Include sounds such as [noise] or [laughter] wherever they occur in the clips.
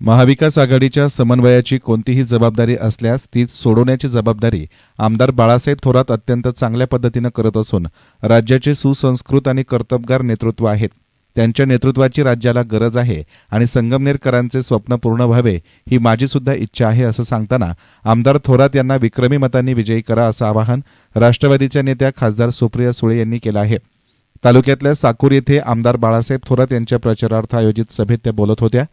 महाविकास आघाडीच्या समन्वयाची कोणतीही जबाबदारी असल्यास ती सोडवण्याची जबाबदारी आमदार बाळासाहेब थोरात अत्यंत चांगल्या पद्धतीनं करत असून राज्याचे सुसंस्कृत आणि कर्तबगार नेतृत्व आहेत. त्यांच्या नेतृत्वाची राज्याला गरज आहे आणि संगमनेरकरांचे स्वप्न पूर्ण व्हावे ही माझी सुद्धा इच्छा आहे असं सांगताना आमदार थोरात यांना विक्रमी मतांनी विजयी करा असं आवाहन राष्ट्रवादीच्या नेत्या खासदार सुप्रिया सुळे यांनी केलं आहे. तालुक्यातल्या साकूर येथे आमदार बाळासाहेब थोरात यांच्या प्रचारार्थ आयोजित सभेत त्या बोलत होत्या.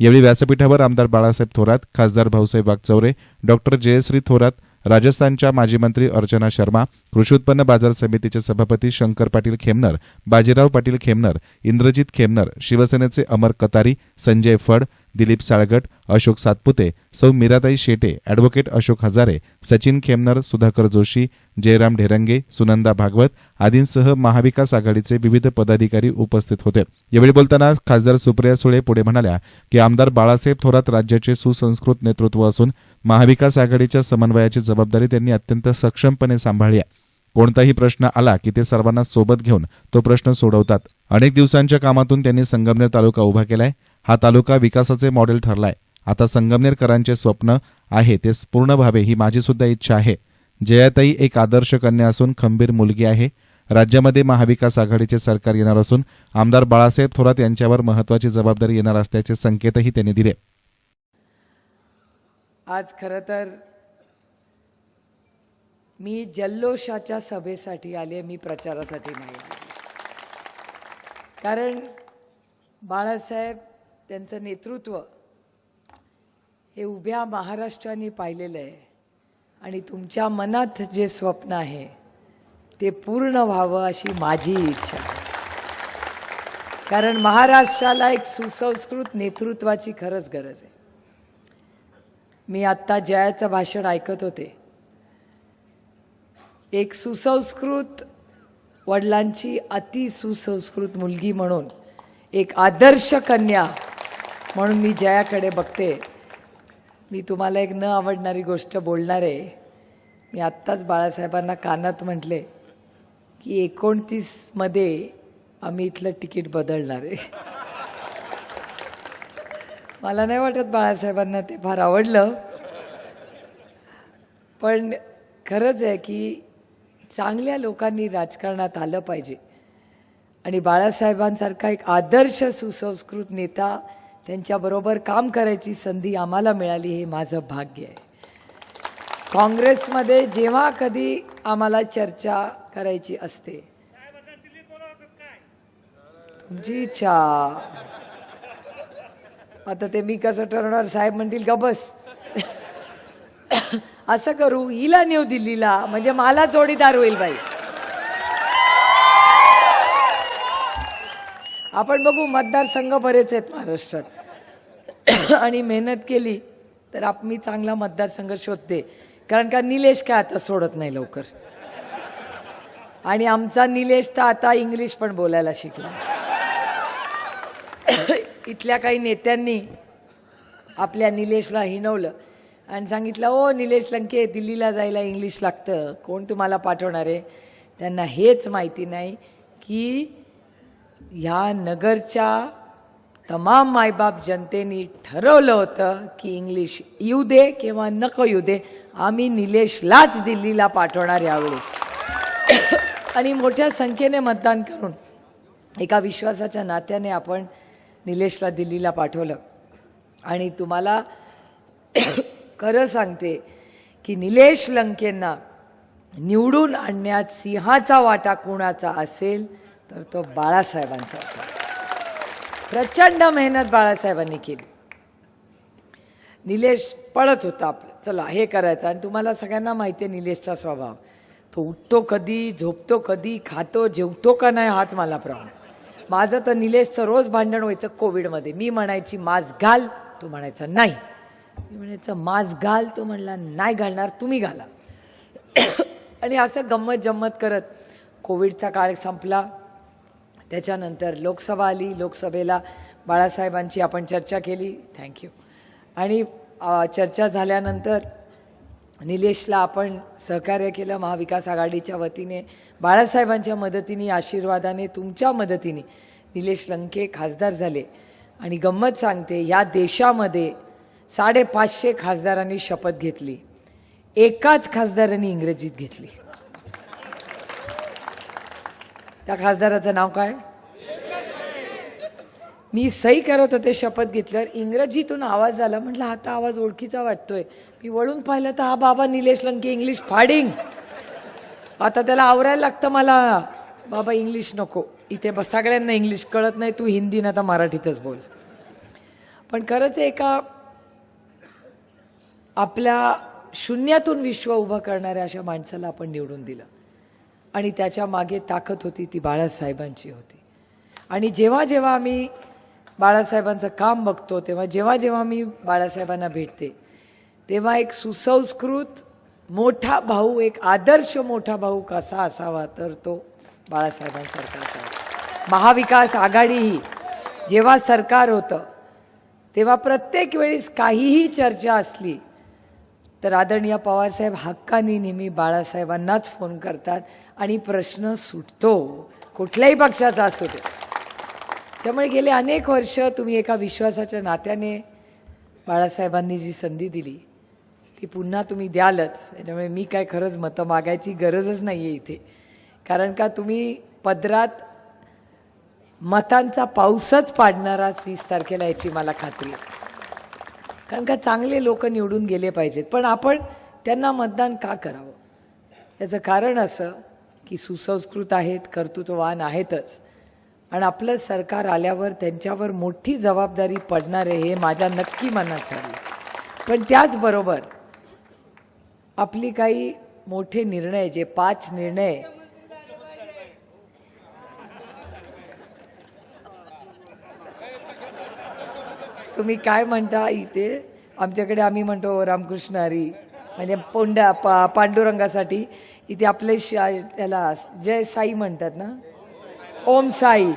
यावेळी व्यासपीठावर आमदार बाळासाहेब थोरात खासदार भाऊसाहेब वागचौरे डॉक्टर जयश्री थोरात राजस्थानच्या माजी मंत्री अर्चना शर्मा कृषी उत्पन्न बाजार समितीचे सभापती शंकर पाटील खेमनर बाजीराव पाटील खेमनर इंद्रजित खेमनर शिवसेनेचे अमर कतारी संजय फड दिलीप साळगट अशोक सातपुते सौ मीराताई शेटे अॅडव्होकेट अशोक हजारे सचिन खेमनर सुधाकर जोशी जयराम ढेरंगे सुनंदा भागवत आदींसह महाविकास आघाडीचे विविध पदाधिकारी उपस्थित होते. यावेळी बोलताना खासदार सुप्रिया सुळे पुढे म्हणाल्या की आमदार बाळासाहेब थोरात राज्याचे सुसंस्कृत नेतृत्व असून महाविकास आघाडीच्या समन्वयाची जबाबदारी त्यांनी अत्यंत सक्षमपणे सांभाळली आहे. कोणताही प्रश्न आला की ते सर्वांना सोबत घेऊन तो प्रश्न सोडवतात. अनेक दिवसांच्या कामातून त्यांनी संगमनेर तालुका उभा केलाय. हा तालुका विकासाचे मॉडेल ठरलाय. आता संगमनेरकरांचे स्वप्न आहे ते पूर्ण व्हावे ही माझी सुद्धा इच्छा आहे. जयाताई एक आदर्श कन्या असून खंबीर मुलगी आहे. राज्यामध्ये महाविकास आघाडीचे सरकार येणार असून आमदार बाळासाहेब थोरात यांच्यावर महत्वाची जबाबदारी येणार असल्याचे संकेतही त्यांनी दिले. आज खरं तर मी जल्लोषाच्या सभेसाठी आले मी प्रचारासाठी नाही कारण बाळासाहेब त्यांचं नेतृत्व हे उभ्या महाराष्ट्राने पाहिलेलं आहे. आणि तुमच्या मनात जे स्वप्न आहे ते पूर्ण व्हावं अशी माझी इच्छा. आहे कारण महाराष्ट्राला एक सुसंस्कृत नेतृत्वाची खरंच गरज आहे. मी आत्ता जयाचं भाषण ऐकत होते. एक सुसंस्कृत वडिलांची अति सुसंस्कृत मुलगी म्हणून एक आदर्श कन्या म्हणून मी जयाकडे बघते. मी तुम्हाला एक न आवडणारी गोष्ट बोलणार. आहे मी आत्ताच बाळासाहेबांना कानात म्हटले की एकोणतीसमध्ये आम्ही इथलं तिकीट बदलणार. आहे मला नाही वाटत बाळासाहेबांना ते फार आवडलं. पण खरंच आहे की चांगल्या लोकांनी राजकारणात आलं पाहिजे. आणि बाळासाहेबांसारखा एक आदर्श सुसंस्कृत नेता त्यांच्याबरोबर काम करायची संधी आम्हाला मिळाली हे माझं भाग्य आहे. काँग्रेसमध्ये जेव्हा कधी आम्हाला चर्चा करायची असते. तुमची इच्छा आता ते मी कसं ठरवणार? साहेब म्हणतील का बस? [coughs] असं करू हिला नेऊ दिल्लीला म्हणजे मला जोडीदार होईल बाई. आपण बघू मतदारसंघ बरेच आहेत महाराष्ट्रात. [coughs] आणि मेहनत केली तर आप मी चांगला मतदारसंघ शोधते. कारण का निलेश काय आता सोडत नाही लवकर. आणि आमचा निलेश तर आता इंग्लिश पण बोलायला शिकला. [coughs] इथल्या काही नेत्यांनी आपल्या निलेशला हिणवलं आणि सांगितलं ओ निलेश लंके दिल्लीला जायला इंग्लिश लागतं. कोण तुम्हाला पाठवणार आहे? त्यांना हेच माहिती नाही की ह्या नगरच्या तमाम मायबाप जनतेनी ठरवलं होतं की इंग्लिश येऊ दे किंवा नको येऊ दे. आम्ही निलेशलाच दिल्लीला पाठवणार यावेळेस. आणि मोठ्या संख्येने मतदान करून एका विश्वासाच्या नात्याने आपण निलेशला दिल्लीला पाठवलं. आणि तुम्हाला खरं सांगते की निलेश लंकेंना निवडून आणण्यात सिंहाचा वाटा कोणाचा असेल? तर तो बाळासाहेबांचा प्रचंड मेहनत बाळासाहेबांनी केली. निलेश पळत होता आपलं. चला हे करायचं. आणि तुम्हाला सगळ्यांना माहिती आहे निलेशचा स्वभाव. तो उठतो कधी झोपतो कधी खातो जेवतो का नाही हाच मला प्रॉब्लेम. माझं तर निलेशचं रोज भांडण व्हायचं कोविडमध्ये. मी म्हणायची मास्क घाल. तो म्हणायचा नाही. मी म्हणायचं मास्क घाल. तो म्हणला नाही घालणार तुम्ही घाला. [coughs] आणि असं गंमत जम्मत करत कोविडचा काळ संपला. त्याच्यानंतर लोकसभा आली. लोकसभेला बाळासाहेबांची आपण चर्चा केली. थँक्यू आणि चर्चा झाल्यानंतर निलेशला आपण सहकार्य केलं महाविकास आघाडीच्या वतीने. बाळासाहेबांच्या मदतीने आशीर्वादाने तुमच्या मदतीने निलेश लंके खासदार झाले. आणि गंमत सांगते या देशामध्ये साडेपाचशे खासदारांनी शपथ घेतली. एकाच खासदारांनी इंग्रजीत घेतली. त्या खासदाराचं नाव काय? मी सही करत होते शपथ घेतल्यावर इंग्रजीतून आवाज आला. म्हटलं आता आवाज ओळखीचा वाटतोय. मी वळून पाहिलं तर हा बाबा निलेश लंके इंग्लिश फाडिंग. आता त्याला आवरायला लागतं मला. बाबा इंग्लिश नको. इथे ब सगळ्यांना इंग्लिश कळत नाही. तू हिंदी ना तर मराठीतच बोल. पण खरंच एका आपल्या शून्यातून विश्व उभं करणाऱ्या अशा माणसाला आपण निवडून दिलं. आणि त्याच्यामागे ताकद होती ती बाळासाहेबांची होती. आणि जेव्हा जेव्हा आम्ही बाळासाहेबांचं काम बघतो तेव्हा जेव्हा जेव्हा मी बाळासाहेबांना भेटते तेव्हा एक सुसंस्कृत मोठा भाऊ एक आदर्श मोठा भाऊ कसा असावा तर तो बाळासाहेबांसारखा असावा. महाविकास आघाडी ही जेव्हा सरकार होतं तेव्हा प्रत्येक वेळेस काहीही चर्चा असली तर आदरणीय पवारसाहेब हक्कानी नेहमी बाळासाहेबांनाच फोन करतात. आणि प्रश्न सुटतो. कुठल्याही पक्षाचा असू दे. त्यामुळे गेले अनेक वर्ष तुम्ही एका विश्वासाच्या नात्याने बाळासाहेबांनी जी संधी दिली ती पुन्हा तुम्ही द्यालच. त्याच्यामुळे मी काय खरंच मतं मागायची गरजच नाही आहे इथे. कारण का तुम्ही पदरात मतांचा पाऊसच पाडणाराच वीस तारखेला याची मला खात्री आहे. कारण का चांगले लोक निवडून गेले पाहिजेत. पण आपण त्यांना मतदान का करावं? याचं कारण असं की सुसंस्कृत आहेत कर्तृत्ववान आहेतच. आणि आपलं सरकार आल्यावर त्यांच्यावर मोठी जबाबदारी पडणार आहे हे माझ्या नक्की मनात ठरलं पण त्याचबरोबर आपली काही मोठे निर्णय जे पाच निर्णय तुम्ही काय म्हणता इथे? आमच्याकडे आम्ही म्हणतो रामकृष्ण हरी म्हणजे पोंडा पा पांडुरंगासाठी. इथे आपले शा त्याला जय साई म्हणतात ना? ओम साई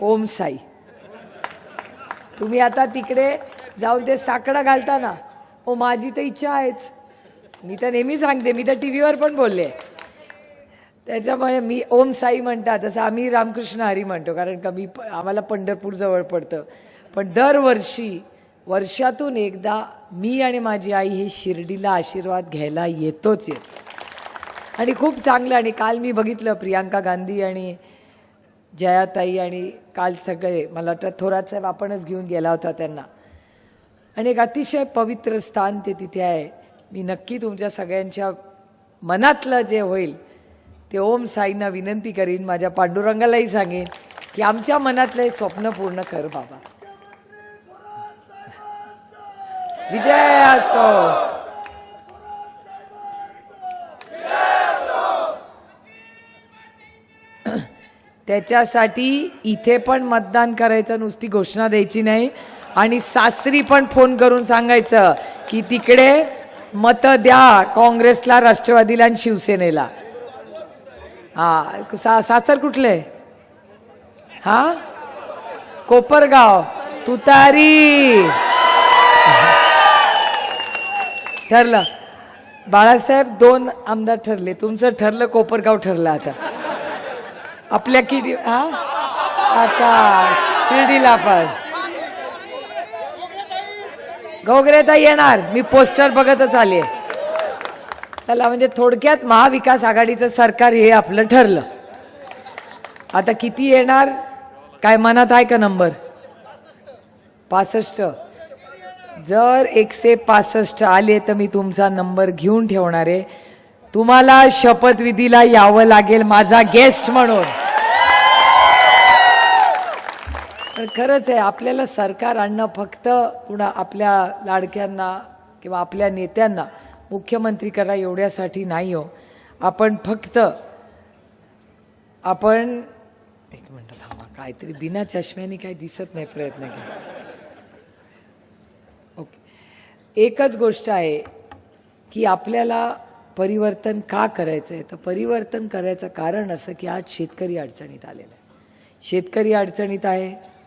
ओम साई. तुम्ही आता तिकडे जाऊन ते साकडं घालता ना ओ माझी तर इच्छा आहेच. मी तर नेहमी सांगते मी तर टी व्हीवर पण बोलले. त्याच्यामुळे मी ओम साई म्हणतात तसं आम्ही रामकृष्ण हरी म्हणतो कारण का मी प- आम्हाला पंढरपूर जवळ पडतं. पण दरवर्षी वर्षातून एकदा मी आणि माझी आई ही शिर्डीला आशीर्वाद घ्यायला येतोच येतो. आणि खूप चांगलं. आणि काल मी बघितलं प्रियांका गांधी आणि जयाताई आणि काल सगळे. मला वाटतं थोरात साहेब आपणच घेऊन गेला होता त्यांना. आणि एक अतिशय पवित्र स्थान ते तिथे आहे. मी नक्की तुमच्या सगळ्यांच्या मनातलं जे होईल ते ओम साईंना विनंती करीन. माझ्या पांडुरंगालाही सांगेन की आमच्या मनातलं हे स्वप्न पूर्ण कर बाबा. विजय असो. त्याच्यासाठी इथे पण मतदान करायचं नुसती घोषणा द्यायची नाही. आणि सासरी पण फोन करून सांगायचं की तिकडे मत द्या काँग्रेसला राष्ट्रवादीला आणि शिवसेनेला. हा सा सासर कुठले? हा? कोपरगाव. तुतारी. ठरलं. बाळासाहेब दोन आमदार ठरले. तुमचं ठरलं कोपरगाव ठरलं आता. आपल्या किडी हा? अच्छा शिर्डीला पण. गोगरेता येणार. मी पोस्टर बघतच आले. चला म्हणजे थोडक्यात महाविकास आघाडीचं सरकार हे आपलं ठरलं. आता किती येणार? काय मनात आहे का नंबर? पासष्ट. जर एकशे पासष्ट आले तर मी तुमचा नंबर घेऊन ठेवणार आहे. तुम्हाला शपथविधीला यावं लागेल माझा गेस्ट म्हणून. पण खरंच आहे आपल्याला सरकार आणणं फक्त कुणा आपल्या लाडक्यांना किंवा आपल्या नेत्यांना मुख्यमंत्री करा एवढ्यासाठी नाही हो. आपण फक्त आपण एक मिनटं थांबा काहीतरी बिना चष्म्याने काही दिसत नाही प्रयत्न केला. ओके. एकच गोष्ट आहे की आपल्याला परिवर्तन का करायचं आहे तर परिवर्तन करायचं कारण असं की आज शेतकरी अडचणीत आलेला आहे. शेतकरी अडचणीत आहे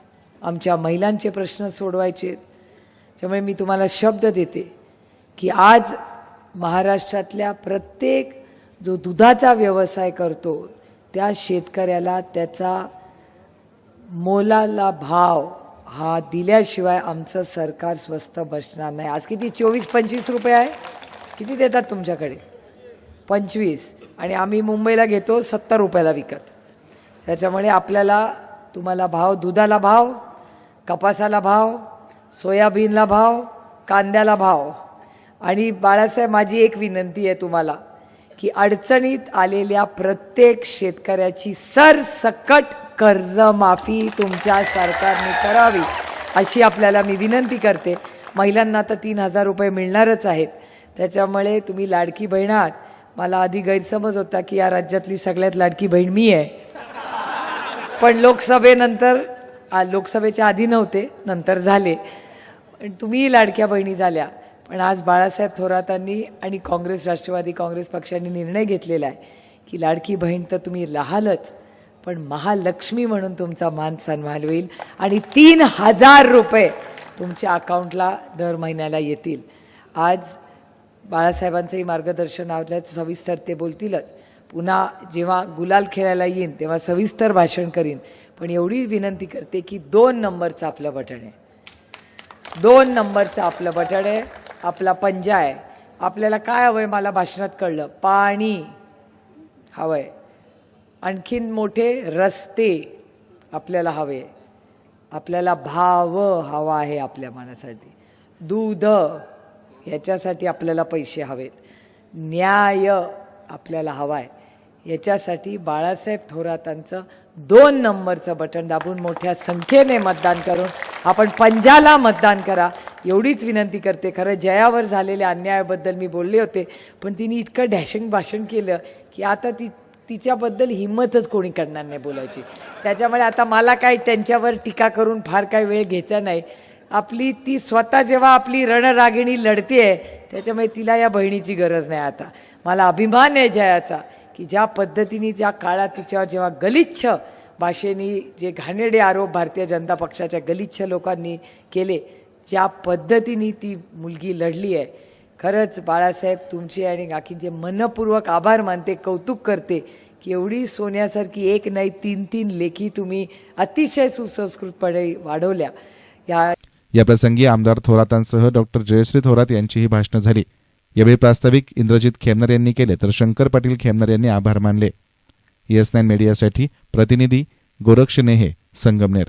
आमच्या महिलांचे प्रश्न सोडवायचे. आहेत. त्यामुळे मी तुम्हाला शब्द देते की आज महाराष्ट्रातल्या प्रत्येक जो दुधाचा व्यवसाय करतो त्या शेतकऱ्याला त्याचा मोलाला भाव हा दिल्याशिवाय आमचं सरकार स्वस्त बसणार नाही. आज किती? चोवीस पंचवीस रुपये आहे? किती देतात तुमच्याकडे? पंचवीस. आणि आम्ही मुंबईला घेतो सत्तर रुपयाला विकत. त्याच्यामुळे आपल्याला तुम्हाला भाव दुधाला भाव कपासाला भाव सोयाबीनला भाव कांद्याला भाव. आणि बाळासाहेब माझी एक विनंती आहे तुम्हाला की अडचणीत आलेल्या प्रत्येक शेतकऱ्याची सरसकट कर्जमाफी तुमच्या सरकारने करावी अशी आपल्याला मी विनंती करते. महिलांना तर तीन हजार रुपये मिळणारच आहेत. त्याच्यामुळे तुम्ही लाडकी बहीण आहात. मला आधी गैरसमज होता की या राज्यातली सगळ्यात लाडकी बहीण मी आहे. पण लोकसभेनंतर लोकसभेच्या आधी नव्हते नंतर झाले. पण तुम्हीही लाडक्या बहिणी झाल्या. पण आज बाळासाहेब थोरातांनी आणि काँग्रेस राष्ट्रवादी काँग्रेस पक्षांनी निर्णय घेतलेला आहे की लाडकी बहीण तर तुम्ही राहालच पण महालक्ष्मी म्हणून तुमचा मान सन्मान होईल आणि तीन हजार रुपये तुमच्या अकाउंटला दर महिन्याला येतील. आज बाळासाहेबांचंही मार्गदर्शन आवडल्यात सविस्तर ते बोलतीलच. पुन्हा जेव्हा गुलाल खेळायला येईन तेव्हा सविस्तर भाषण करीन. पण एवढी विनंती करते की दोन नंबरचं आपलं बटण आहे. दोन नंबरचं आपलं बटण आहे. आपला पंजा आहे. आपल्याला काय हवंय मला भाषणात कळलं? पाणी हवंय. आणखीन मोठे रस्ते आपल्याला हवे. आपल्याला भाव हवा आहे आपल्या मनासाठी. दूध याच्यासाठी आपल्याला पैसे हवेत. न्याय आपल्याला हवा आहे याच्यासाठी बाळासाहेब थोरातांचं दोन नंबरचं बटन दाबून मोठ्या संख्येने मतदान करून आपण पंजाला मतदान करा. एवढीच विनंती करते. खरं जयावर झालेल्या अन्यायाबद्दल मी बोलले होते पण तिने इतकं डॅशिंग भाषण केलं की आता ती तिच्याबद्दल हिंमतच कोणी करणार नाही बोलायची. त्याच्यामुळे आता मला काय त्यांच्यावर टीका करून फार काही वेळ घ्यायचा नाही. आपली ती स्वतः जेव्हा आपली रणरागिणी लढते त्याच्यामुळे तिला या बहिणीची गरज नाही आता. मला अभिमान आहे जयाचा. की ज्या पद्धतीने ज्या काळात तिच्यावर जेव्हा गलिच्छ भाषेनी जे घाणेरडे आरोप भारतीय जनता पक्षाच्या गलिच्छ लोकांनी केले ज्या पद्धतीने ती मुलगी लढली आहे खरंच बाळासाहेब तुमचे आणि काकींचे मनपूर्वक आभार मानते कौतुक करते की एवढी सोन्यासारखी एक नाही तीन तीन लेखी तुम्ही अतिशय सुसंस्कृतपणे वाढवल्या. या याप्रसंगी आमदार थोरातांसह डॉक्टर जयश्री थोरात यांचीही भाषणं झाली. यावेळी प्रास्ताविक इंद्रजित खेमनर यांनी केले तर शंकर पाटील खेमनर यांनी आभार मानले. एस नाईन मीडियासाठी प्रतिनिधी गोरक्ष नेहे संगमनेर.